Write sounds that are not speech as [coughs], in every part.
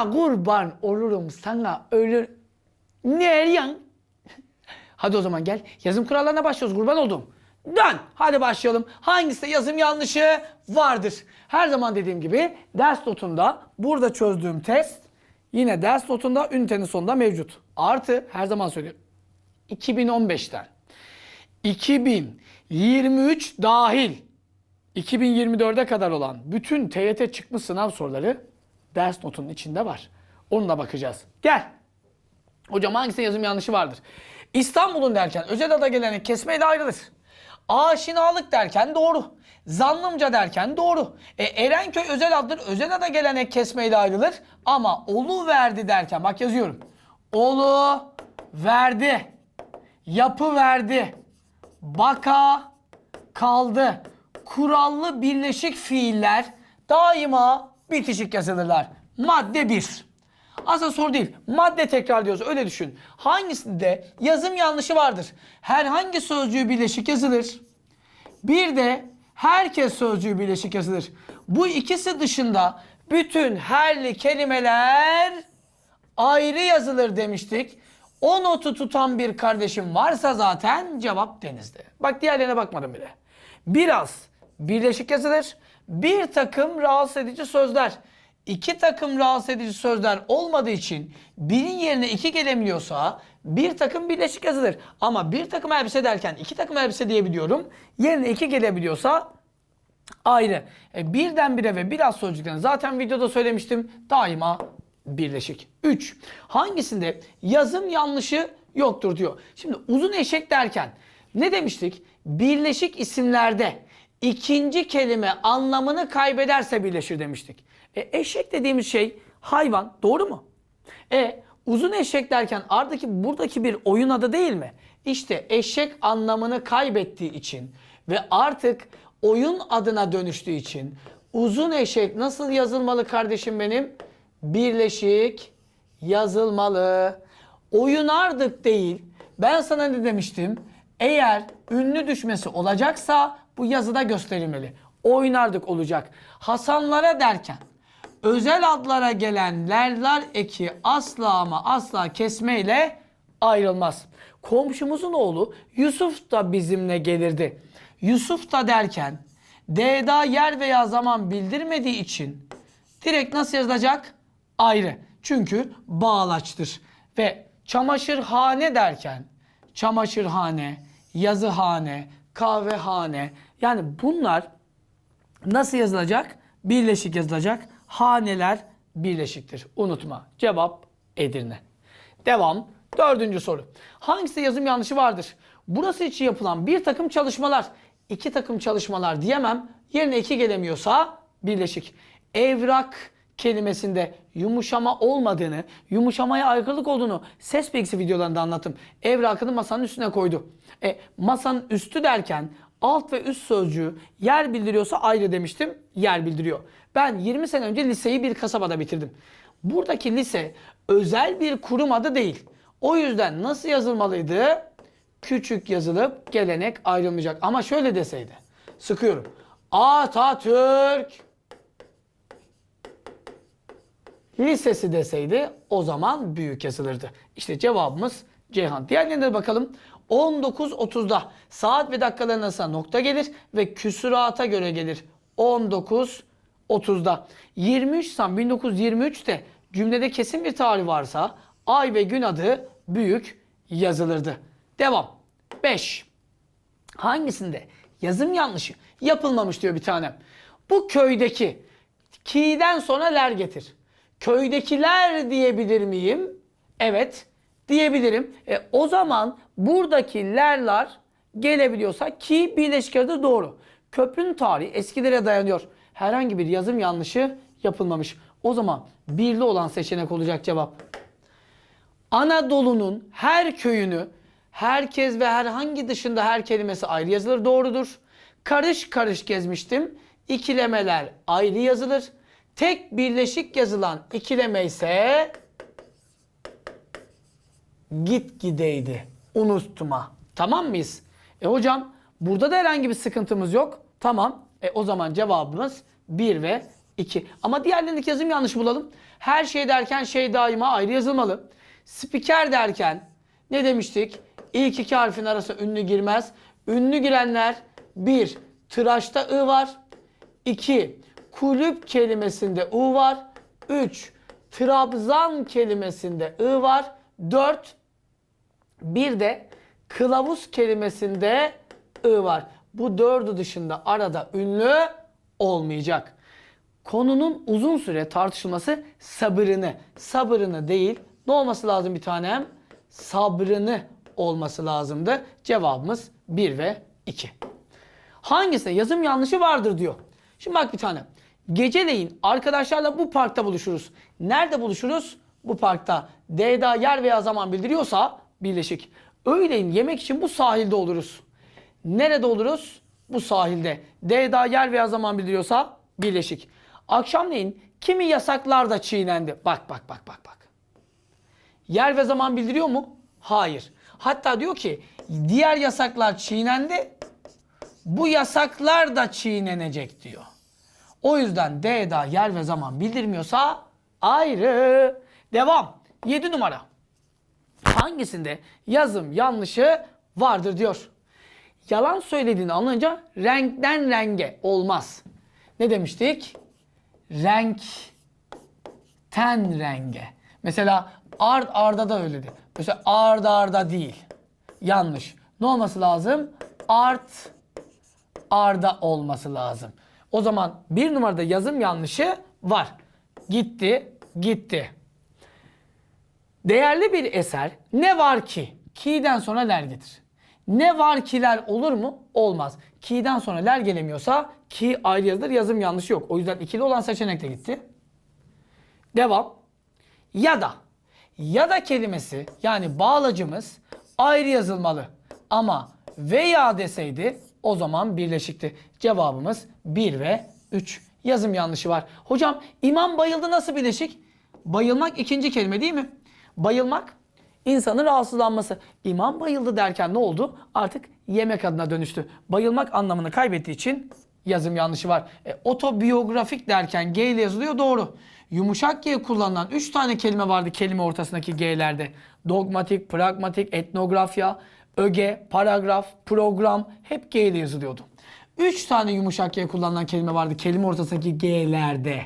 Ana kurban olurum sana ölür. Nereden? [laughs] Hadi o zaman gel. Yazım kurallarına başlıyoruz. Kurban oldum. Dön. Hadi başlayalım. Hangisi yazım yanlışı vardır? Her zaman dediğim gibi ders notunda burada çözdüğüm test yine ders notunda ünitenin sonunda mevcut. Artı her zaman söylüyorum. 2015'ten 2023 dahil 2024'e kadar olan bütün TYT çıkmış sınav soruları ders notunun içinde var. Onunla bakacağız. Gel. Hocam hangisinin yazım yanlışı vardır? İstanbul'un derken özel ada geleni kesmeyle ayrılır. Aşinalık derken doğru. Zannımca derken doğru. E, Erenköy özel addır. Özel ada gelenek kesmeyle ayrılır. Ama Olu verdi derken bak yazıyorum. Olu verdi. Yapı verdi. Baka kaldı. Kurallı birleşik fiiller daima bitişik yazılırlar. Madde 1. Aslında soru değil. Madde tekrar diyoruz. Öyle düşün. Hangisinde yazım yanlışı vardır? Herhangi sözcüğü birleşik yazılır. Bir de herkes sözcüğü birleşik yazılır. Bu ikisi dışında bütün herli kelimeler ayrı yazılır demiştik. O notu tutan bir kardeşim varsa zaten cevap denizde. Bak diğerlerine bakmadım bile. Biraz birleşik yazılır. Bir takım rahatsız edici sözler. İki takım rahatsız edici sözler olmadığı için birin yerine iki gelebiliyorsa bir takım birleşik yazılır. Ama bir takım elbise derken iki takım elbise diyebiliyorum. Yerine iki gelebiliyorsa ayrı. E, birdenbire ve biraz sözcüklerini zaten videoda söylemiştim. Daima birleşik. 3. Hangisinde yazım yanlışı yoktur diyor. Şimdi uzun eşek derken ne demiştik? Birleşik isimlerde ikinci kelime anlamını kaybederse birleşir demiştik. E, eşek dediğimiz şey hayvan doğru mu? E uzun eşek derken ardaki buradaki bir oyun adı değil mi? İşte eşek anlamını kaybettiği için ve artık oyun adına dönüştüğü için uzun eşek nasıl yazılmalı kardeşim benim? Birleşik yazılmalı. Oyunardık değil. Ben sana ne demiştim? Eğer ünlü düşmesi olacaksa bu yazıda gösterilmeli. Oynardık olacak. Hasanlara derken özel adlara gelen lerler eki asla ama asla kesmeyle ayrılmaz. Komşumuzun oğlu Yusuf da bizimle gelirdi. Yusuf da derken D'da yer veya zaman bildirmediği için direkt nasıl yazılacak? Ayrı. Çünkü bağlaçtır. Ve çamaşırhane derken çamaşırhane, yazıhane, kahvehane yani bunlar nasıl yazılacak? Birleşik yazılacak. Haneler birleşiktir. Unutma. Cevap Edirne. Devam. Dördüncü soru. Hangisi yazım yanlışı vardır? Burası için yapılan bir takım çalışmalar, iki takım çalışmalar diyemem. Yerine iki gelemiyorsa birleşik. Evrak kelimesinde yumuşama olmadığını, yumuşamaya aykırılık olduğunu ses bilgisi videolarında anlattım. Evrakını masanın üstüne koydu. E, masanın üstü derken alt ve üst sözcüğü yer bildiriyorsa ayrı demiştim. Yer bildiriyor. Ben 20 sene önce liseyi bir kasabada bitirdim. Buradaki lise özel bir kurum adı değil. O yüzden nasıl yazılmalıydı? Küçük yazılıp gelenek ayrılmayacak. Ama şöyle deseydi. Sıkıyorum. Atatürk Lisesi deseydi o zaman büyük yazılırdı. İşte cevabımız Ceyhan. Diğerlerine de bakalım. 19.30'da saat ve dakikaların arasına nokta gelir ve küsurata göre gelir. 19.30'da. 23 Nisan 1923'te cümlede kesin bir tarih varsa ay ve gün adı büyük yazılırdı. Devam. 5. Hangisinde yazım yanlışı yapılmamış diyor bir tanem. Bu köydeki ki'den sonra ler getir. Köydekiler diyebilir miyim? Evet diyebilirim. E, o zaman buradaki lerler gelebiliyorsa ki birleşik adı doğru. Köprünün tarihi eskilere dayanıyor. Herhangi bir yazım yanlışı yapılmamış. O zaman birli olan seçenek olacak cevap. Anadolu'nun her köyünü herkes ve herhangi dışında her kelimesi ayrı yazılır doğrudur. Karış karış gezmiştim. İkilemeler ayrı yazılır. Tek birleşik yazılan ikileme ise git gideydi. Unutma. Tamam mıyız? E hocam burada da herhangi bir sıkıntımız yok. Tamam. E o zaman cevabımız 1 ve 2. Ama diğerlerindeki yazım yanlış bulalım. Her şey derken şey daima ayrı yazılmalı. Spiker derken ne demiştik? İlk iki harfin arasına ünlü girmez. Ünlü girenler 1. Tıraşta ı var. 2. Kulüp kelimesinde u var. 3. Trabzan kelimesinde ı var. 4. Bir de kılavuz kelimesinde ı var. Bu dördü dışında arada ünlü olmayacak. Konunun uzun süre tartışılması sabırını, sabırını değil, ne olması lazım bir tanem? Sabrını olması lazımdı. Cevabımız 1 ve 2. Hangisinde yazım yanlışı vardır diyor. Şimdi bak bir tane. Geceleyin arkadaşlarla bu parkta buluşuruz. Nerede buluşuruz? Bu parkta. D'da yer veya zaman bildiriyorsa birleşik. Öğleyin yemek için bu sahilde oluruz. Nerede oluruz? Bu sahilde. D'da yer veya zaman bildiriyorsa birleşik. Akşamleyin kimi yasaklar da çiğnendi. Bak bak bak bak bak. Yer ve zaman bildiriyor mu? Hayır. Hatta diyor ki diğer yasaklar çiğnendi. Bu yasaklar da çiğnenecek diyor. O yüzden D'da yer ve zaman bildirmiyorsa ayrı. Devam. 7 numara. Hangisinde yazım yanlışı vardır diyor. Yalan söylediğini anlayınca renkten renge olmaz. Ne demiştik? Renkten renge. Mesela ard arda da öyledir. Mesela ard arda değil. Yanlış. Ne olması lazım? Art arda olması lazım. O zaman bir numarada yazım yanlışı var. Gitti, gitti. Değerli bir eser ne var ki? Ki'den sonra ler getir. Ne var kiler olur mu? Olmaz. Ki'den sonra ler gelemiyorsa ki ayrı yazılır yazım yanlışı yok. O yüzden ikili olan seçenek de gitti. Devam. Ya da. Ya da kelimesi yani bağlacımız ayrı yazılmalı. Ama veya deseydi o zaman birleşikti. Cevabımız 1 ve 3. Yazım yanlışı var. Hocam imam bayıldı nasıl birleşik? Bayılmak ikinci kelime değil mi? Bayılmak insanın rahatsızlanması. İmam bayıldı derken ne oldu? Artık yemek adına dönüştü. Bayılmak anlamını kaybettiği için yazım yanlışı var. E, otobiyografik derken G ile yazılıyor doğru. Yumuşak G kullanılan 3 tane kelime vardı kelime ortasındaki G'lerde. Dogmatik, pragmatik, etnografya, öge, paragraf, program hep G ile yazılıyordu. 3 tane yumuşak G kullanılan kelime vardı kelime ortasındaki G'lerde.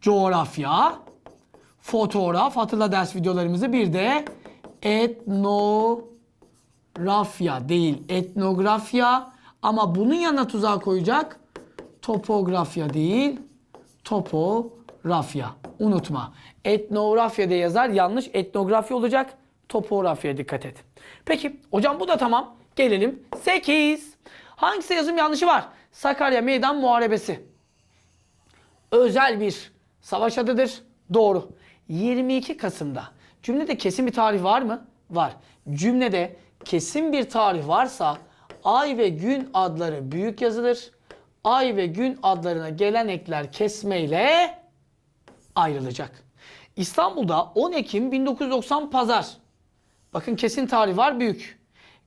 Coğrafya, fotoğraf, hatırla ders videolarımızı bir de etnografya değil etnografya ama bunun yanına tuzağa koyacak topografya değil topografya. Unutma. Etnografya diye yazar yanlış etnografya olacak. Topografya dikkat et. Peki hocam bu da tamam. Gelelim 8. Hangisi yazım yanlışı var? Sakarya Meydan Muharebesi. Özel bir savaş adıdır. Doğru. 22 Kasım'da. Cümlede kesin bir tarih var mı? Var. Cümlede kesin bir tarih varsa ay ve gün adları büyük yazılır. Ay ve gün adlarına gelen ekler kesmeyle ayrılacak. İstanbul'da 10 Ekim 1990 Pazar. Bakın kesin tarih var büyük.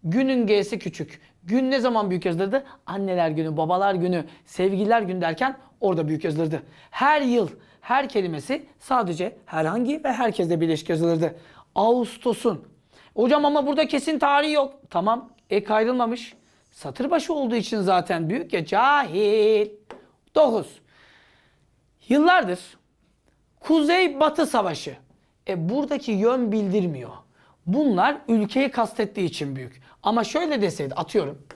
Günün G'si küçük. Gün ne zaman büyük yazılırdı? Anneler günü, babalar günü, sevgililer günü derken orada büyük yazılırdı. Her yıl her kelimesi sadece herhangi ve herkesle birleşik yazılırdı. Ağustos'un. Hocam ama burada kesin tarihi yok. Tamam ek ayrılmamış. Satır başı olduğu için zaten büyük ya cahil. 9. Yıllardır Kuzey-Batı Savaşı. E buradaki yön bildirmiyor. Bunlar ülkeyi kastettiği için büyük. Ama şöyle deseydi atıyorum.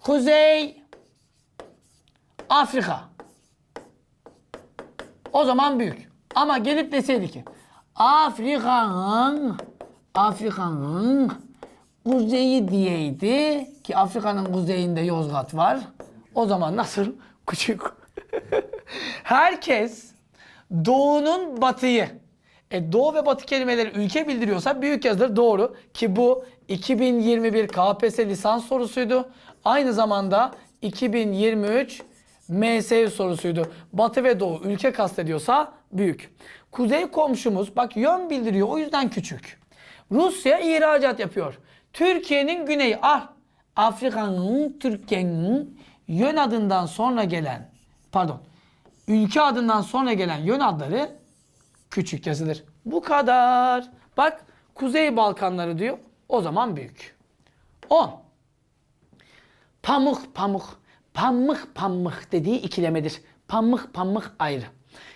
Kuzey Afrika. O zaman büyük. Ama gelip deseydi ki Afrika'nın Afrika'nın kuzeyi diyeydi ki Afrika'nın kuzeyinde Yozgat var. O zaman nasıl? Küçük. [laughs] Herkes doğunun batıyı e, doğu ve batı kelimeleri ülke bildiriyorsa büyük yazılır. Doğru. Ki bu 2021 KPSS lisans sorusuydu. Aynı zamanda 2023 MSV sorusuydu. Batı ve doğu ülke kastediyorsa büyük. Kuzey komşumuz bak yön bildiriyor o yüzden küçük. Rusya ihracat yapıyor. Türkiye'nin güneyi ah Afrika'nın Türkiye'nin yön adından sonra gelen pardon ülke adından sonra gelen yön adları küçük yazılır. Bu kadar. Bak Kuzey Balkanları diyor. O zaman büyük. 10. Pamuk pamuk. Pamuk pamuk dediği ikilemedir. Pamuk pamuk ayrı.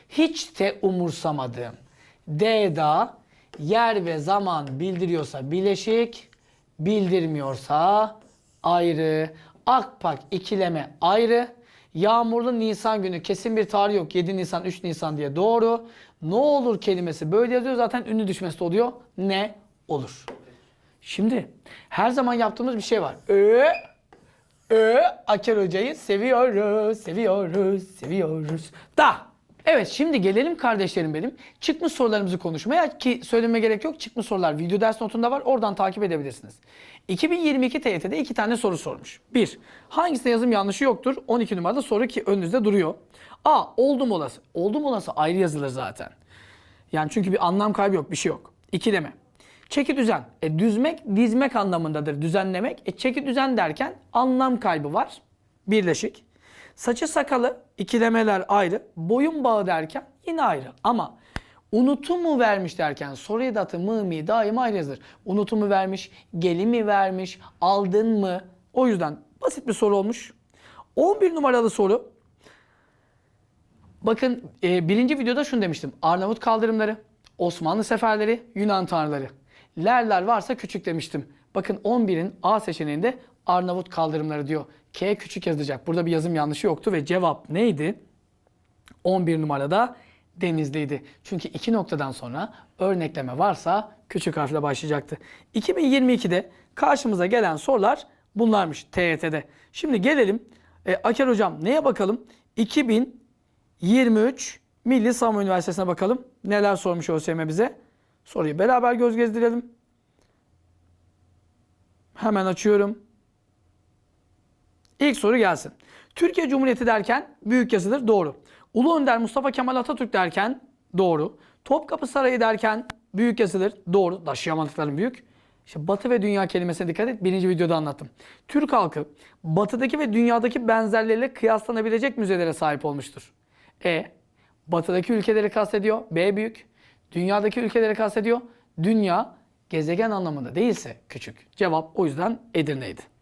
Hiç de umursamadığım. D'da yer ve zaman bildiriyorsa bileşik, bildirmiyorsa ayrı. Akpak ikileme ayrı. Yağmurlu Nisan günü kesin bir tarih yok. 7 Nisan 3 Nisan diye doğru. Ne olur kelimesi böyle yazıyor zaten ünlü düşmesi oluyor. Ne olur. Şimdi her zaman yaptığımız bir şey var. Ö Ö Aker Hoca'yı seviyoruz, seviyoruz, seviyoruz. Da. Evet şimdi gelelim kardeşlerim benim. Çıkmış sorularımızı konuşmaya ki söyleme gerek yok. Çıkmış sorular video ders notunda var. Oradan takip edebilirsiniz. 2022 TYT'de iki tane soru sormuş. Bir, hangisinde yazım yanlışı yoktur? 12 numarada soru ki önünüzde duruyor. A, oldum olası. Oldum olası ayrı yazılır zaten. Yani çünkü bir anlam kaybı yok, bir şey yok. İkileme. Çeki düzen. E, düzmek, dizmek anlamındadır. Düzenlemek. E, çeki düzen derken anlam kaybı var. Birleşik. Saçı sakalı, ikilemeler ayrı. Boyun bağı derken yine ayrı. Ama unutumu vermiş derken soru edatı mı mi daima ayrı yazılır. Unutumu vermiş, geli mi vermiş, aldın mı? O yüzden basit bir soru olmuş. 11 numaralı soru. Bakın e, birinci videoda şunu demiştim. Arnavut kaldırımları, Osmanlı seferleri, Yunan tanrıları. Lerler varsa küçük demiştim. Bakın 11'in A seçeneğinde Arnavut kaldırımları diyor. K küçük yazacak. Burada bir yazım yanlışı yoktu ve cevap neydi? 11 numarada Denizli'ydi. Çünkü iki noktadan sonra örnekleme varsa küçük harfle başlayacaktı. 2022'de karşımıza gelen sorular bunlarmış TYT'de. Şimdi gelelim. E, Aker Hocam neye bakalım? 2023 Milli Savunma Üniversitesi'ne bakalım. Neler sormuş ÖSYM bize? Soruyu beraber göz gezdirelim. Hemen açıyorum. İlk soru gelsin. Türkiye Cumhuriyeti derken büyük yazılır. Doğru. Ulu Önder Mustafa Kemal Atatürk derken doğru. Topkapı Sarayı derken büyük yazılır. Doğru. Taşıyamadıkların büyük. İşte batı ve dünya kelimesine dikkat et. Birinci videoda anlattım. Türk halkı batıdaki ve dünyadaki benzerleriyle kıyaslanabilecek müzelere sahip olmuştur. E, batıdaki ülkeleri kastediyor. B büyük. Dünyadaki ülkeleri kastediyor. Dünya gezegen anlamında değilse küçük. Cevap o yüzden Edirne'ydi.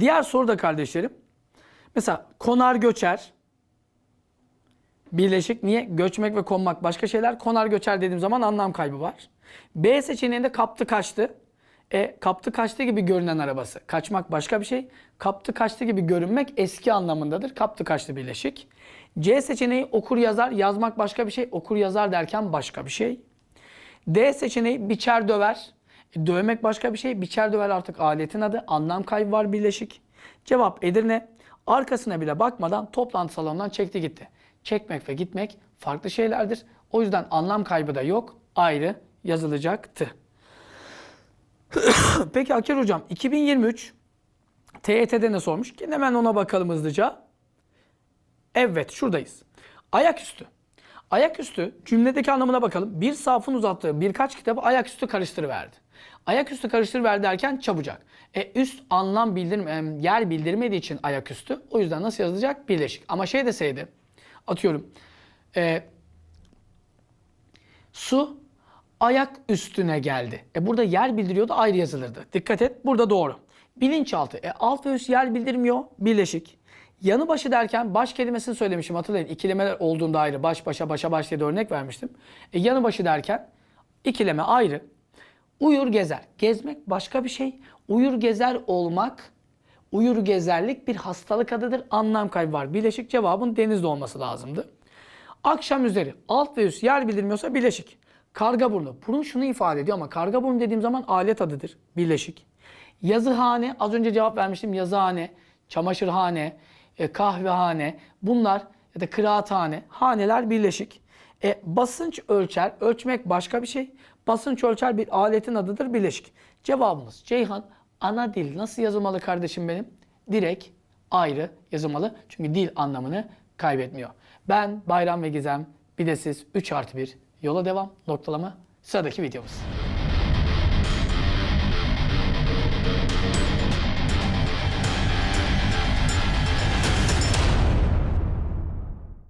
Diğer soru da kardeşlerim. Mesela konar göçer. Birleşik niye? Göçmek ve konmak başka şeyler. Konar göçer dediğim zaman anlam kaybı var. B seçeneğinde kaptı kaçtı. E kaptı kaçtı gibi görünen arabası. Kaçmak başka bir şey. Kaptı kaçtı gibi görünmek eski anlamındadır. Kaptı kaçtı birleşik. C seçeneği okur yazar. Yazmak başka bir şey. Okur yazar derken başka bir şey. D seçeneği biçer döver. E, dövmek başka bir şey. Biçer döver artık aletin adı. Anlam kaybı var birleşik. Cevap Edirne. Arkasına bile bakmadan toplantı salonundan çekti gitti. Çekmek ve gitmek farklı şeylerdir. O yüzden anlam kaybı da yok. Ayrı yazılacaktı. [coughs] Peki Aker Hocam 2023 TYT'de ne sormuş? Hemen ona bakalım hızlıca. Evet şuradayız. Ayaküstü. Ayaküstü cümledeki anlamına bakalım. Bir safın uzattığı birkaç kitabı ayaküstü karıştırıverdi. Ayaküstü karıştırıver derken çabucak. E üst anlam bildirme, yer bildirmediği için ayaküstü. O yüzden nasıl yazılacak? Birleşik. Ama şey deseydi atıyorum e, su ayak üstüne geldi. E burada yer bildiriyordu ayrı yazılırdı. Dikkat et burada doğru. Bilinçaltı. E alt ve üst yer bildirmiyor. Birleşik. Yanı başı derken baş kelimesini söylemişim hatırlayın. İkilemeler olduğunda ayrı. Baş başa başa baş diye de örnek vermiştim. E yanı başı derken ikileme ayrı. Uyur gezer. Gezmek başka bir şey. Uyur gezer olmak, uyur gezerlik bir hastalık adıdır. Anlam kaybı var. Bileşik cevabın denizde olması lazımdı. Akşam üzeri alt ve üst yer bildirmiyorsa bileşik. Karga burnu. Burun şunu ifade ediyor ama karga burnu dediğim zaman alet adıdır. Birleşik. Yazıhane. Az önce cevap vermiştim. Yazıhane, çamaşırhane, e, kahvehane. Bunlar ya da kıraathane. Haneler birleşik. E, basınç ölçer. Ölçmek başka bir şey. Basınç ölçer bir aletin adıdır birleşik. Cevabımız Ceyhan. Ana dil nasıl yazılmalı kardeşim benim? Direkt ayrı yazılmalı. Çünkü dil anlamını kaybetmiyor. Ben Bayram ve Gizem bir de siz 3 artı 1 yola devam noktalama sıradaki videomuz.